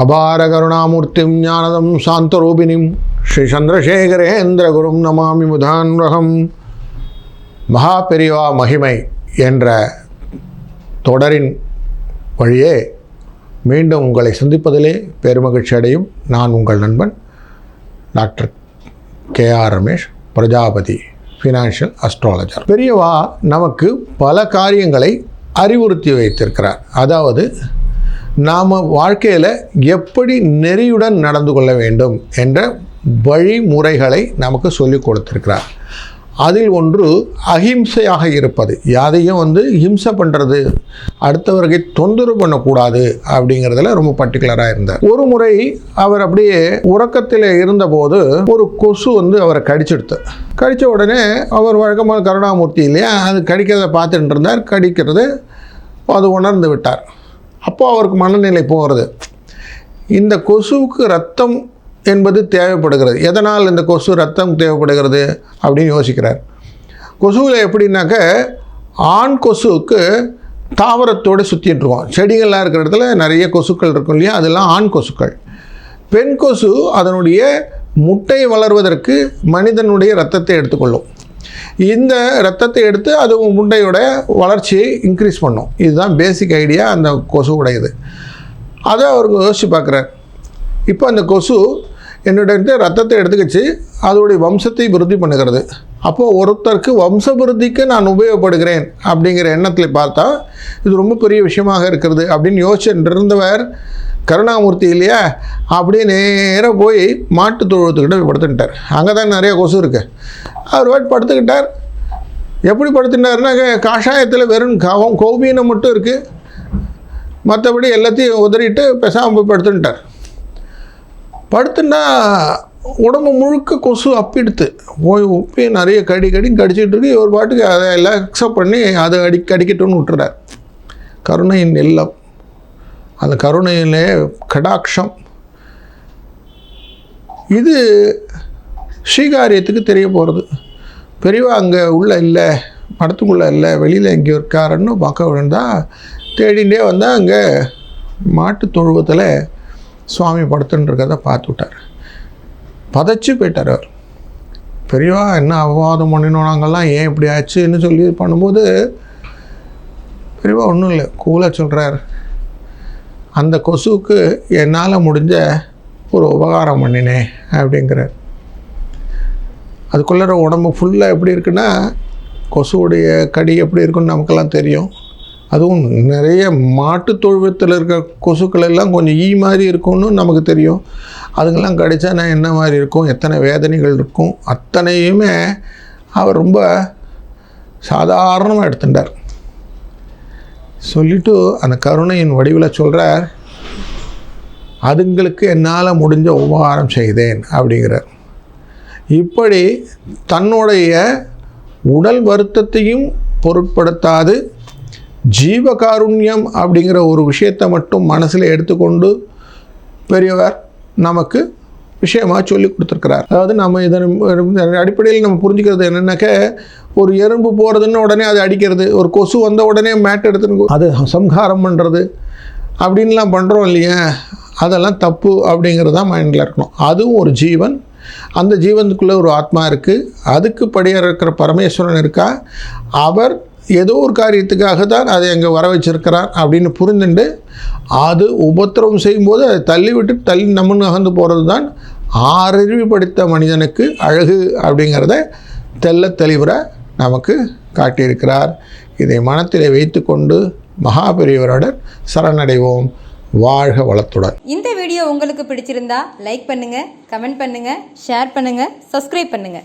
அபார கருணாமூர்த்திம் ஞானதம் சாந்தரூபிணிம் ஸ்ரீ சந்திரசேகரேந்திரகுரும் நமாமி முதான்வகம் மகா பெரிவா மகிமை என்ற தொடரின் வழியே மீண்டும் உங்களை சந்திப்பதிலே பெருமகிழ்ச்சி அடையும். நான் உங்கள் நண்பன் doctor K R Ramesh Prajapati financial astrologer. பெரியவா நமக்கு பல காரியங்களை அறிவுறுத்தி வைத்திருக்கிறார். அதாவது நாம் வாழ்க்கையில் எப்படி நெறியுடன் நடந்து கொள்ள வேண்டும் என்ற வழிமுறைகளை நமக்கு சொல்லிக் கொடுத்திருக்கிறார். அதில் ஒன்று அஹிம்சையாக இருப்பது. யாரையும் வந்து ஹிம்சை பண்ணுறது அடுத்தவர்களை தொந்தரவு பண்ணக்கூடாது அப்படிங்கிறதுல ரொம்ப பர்டிகுலராக இருந்தார். ஒரு முறை அவர் அப்படியே உறக்கத்தில் இருந்தபோது ஒரு கொசு வந்து அவரை கடிச்சிடுத்து. கடித்த உடனே அவர் வழக்கமான கருணாமூர்த்தி இல்லையா அது கடிக்கிறத பார்த்துட்டு இருந்தார். கடிக்கிறது அது உணர்ந்து விட்டார். அப்போ அவருக்கு மனநிலை போகிறது. இந்த கொசுவுக்கு ரத்தம் என்பது தேவைப்படுகிறது. எதனால் இந்த கொசு ரத்தம் தேவைப்படுகிறது அப்படின்னு யோசிக்கிறார். கொசுவில் எப்படின்னாக்க ஆண் கொசுவுக்கு தாவரத்தோடு சுற்றிட்டுருவோம் செடிகள்லாம் இருக்கிற இடத்துல நிறைய கொசுக்கள் இருக்கும் இல்லையா? அதெல்லாம் ஆண் கொசுக்கள். பெண் கொசு அதனுடைய முட்டை வளர்வதற்கு மனிதனுடைய ரத்தத்தை எடுத்துக்கொள்ளும். இந்த ரத்தத்தை எடுத்து அது முண்டையோட வளர்ச்சியை இன்க்ரீஸ் பண்ணும். இதுதான் பேசிக் ஐடியா அந்த கொசு உடையது. அதை அவருக்கு யோசிச்சு பார்க்குறார். இப்போ அந்த கொசு என்னோட ரத்தத்தை எடுத்துக்கிச்சு அதோடைய வம்சத்தை விருத்தி பண்ணுகிறது. அப்போது ஒருத்தருக்கு வம்ச விருத்திக்கு நான் உபயோகப்படுகிறேன் அப்படிங்கிற எண்ணத்தில் பார்த்தா இது ரொம்ப பெரிய விஷயமாக இருக்கிறது அப்படின்னு யோசிச்சுட்டு இருந்தவர் கருணாமூர்த்தி இல்லையா? அப்படியே நேராக போய் மாட்டு தொழுவத்துக்கிட்ட போய் படுத்துக்கிட்டார். அங்கே தான் நிறைய கொசு இருக்குது அவர் வாட்டி படுத்துக்கிட்டார். எப்படி படுத்துட்டாருன்னா காஷாயத்தில் வெறும் கவம் கௌபீனம் மட்டும் இருக்குது மற்றபடி எல்லாத்தையும் உதறிட்டு பெசாமல் போய் படுத்துட்டார் படுத்துன்னா உடம்பு முழுக்க கொசு அப்பிடுத்து போய் உப்பி நிறைய கடி கடி கடிச்சிட்டு இருக்கு. ஒரு பாட்டுக்கு அதை எல்லாம் அக்செப்ட் பண்ணி அதை அடி கடிக்கட்டும்னு விட்டுறார். கருணையின் எல்லாம். அந்த கருணையிலே கடாட்சம். இது ஸ்ரீகாரியத்துக்கு தெரிய போகிறது பெரியவா அங்கே உள்ளே இல்லை மடத்துக்குள்ளே இல்லை வெளியில் எங்கேயோ இருக்காருன்னு பார்க்க விழுந்தா தேடிகிட்டே வந்தால் அங்கே மாட்டு தொழுவத்தில் சுவாமி படுத்துன்னு பார்த்து விட்டார். பதச்சு போயிட்டார் அவர். பெரியவா என்ன அபவாதம் பண்ணினோம் நாங்கள்லாம் ஏன் இப்படி ஆச்சுன்னு சொல்லி பண்ணும்போது பெரியவா ஒன்றும் இல்லை கூலாக சொல்கிறார் அந்த கொசுவுக்கு என்னால் முடிஞ்ச ஒரு உபகாரம் பண்ணினேன் அப்படிங்கிறார். அதுக்குள்ளே உடம்பு ஃபுல்லாக எப்படி இருக்குன்னா கொசுவுடைய கடி எப்படி இருக்குன்னு நமக்கெல்லாம் தெரியும். அதுவும் நிறைய மாட்டு தொழுவத்தில் இருக்க கொசுக்கள் எல்லாம் கொஞ்சம் ஈ மாதிரி இருக்கும்னு நமக்கு தெரியும். அதுங்கெல்லாம் கடித்தா நான் என்ன மாதிரி இருக்கும்? எத்தனை வேதனைகள் இருக்கும்? அத்தனையுமே அவர் ரொம்ப சாதாரணமாக எடுத்துட்டார். சொல்லிட்டு அந்த கருணையின் வடிவில் சொல்கிறார் அதுங்களுக்கு என்னால் முடிஞ்ச உபகாரம் செய்தேன் அப்படிங்கிறார். இப்படி தன்னுடைய உடல் வருத்தத்தையும் பொருட்படுத்தாது ஜீவகாருண்யம் அப்படிங்கிற ஒரு விஷயத்தை மட்டும் மனசில் எடுத்துக்கொண்டு பெரியவர் நமக்கு விஷயமாக சொல்லி கொடுத்துருக்கிறார். அதாவது நம்ம இதன் அடிப்படையில் நம்ம புரிஞ்சுக்கிறது என்னென்னாக்க ஒரு எறும்பு போகிறதுன்னு உடனே அது அடிக்கிறது ஒரு கொசு வந்த உடனே மேட் எடுத்துன்னு அது சம்ஹாரம் பண்ணுறது அப்படின்லாம் பண்ணுறோம் இல்லையா? அதெல்லாம் தப்பு அப்படிங்கிறது தான் மைண்டில் இருக்கணும். அதுவும் ஒரு ஜீவன். அந்த ஜீவனுக்குள்ளே ஒரு ஆத்மா இருக்குது அதுக்கு படியாக இருக்கிற பரமேஸ்வரன் இருக்கா? அவர் ஏதோ ஒரு காரியத்துக்காக தான் அதை அங்கே வர வச்சிருக்கிறார் அப்படின்னு புரிந்துண்டு அது உபத்திரவம் செய்யும்போது அதை தள்ளி விட்டு தள்ளி நம்மன்னு அகந்து போகிறது தான் ஆறறிவு படித்த மனிதனுக்கு அழகு அப்படிங்கிறத தெல்ல தெளிவுற நமக்கு காட்டியிருக்கிறார். இதை மனத்திலே வைத்துக்கொண்டு மகாபெரியவருடன் சரணடைவோம். வாழ்க வளத்துடன். இந்த வீடியோ உங்களுக்கு பிடிச்சிருந்தா லைக் பண்ணுங்க கமெண்ட் பண்ணுங்க ஷேர் பண்ணுங்க சப்ஸ்கிரைப் பண்ணுங்க.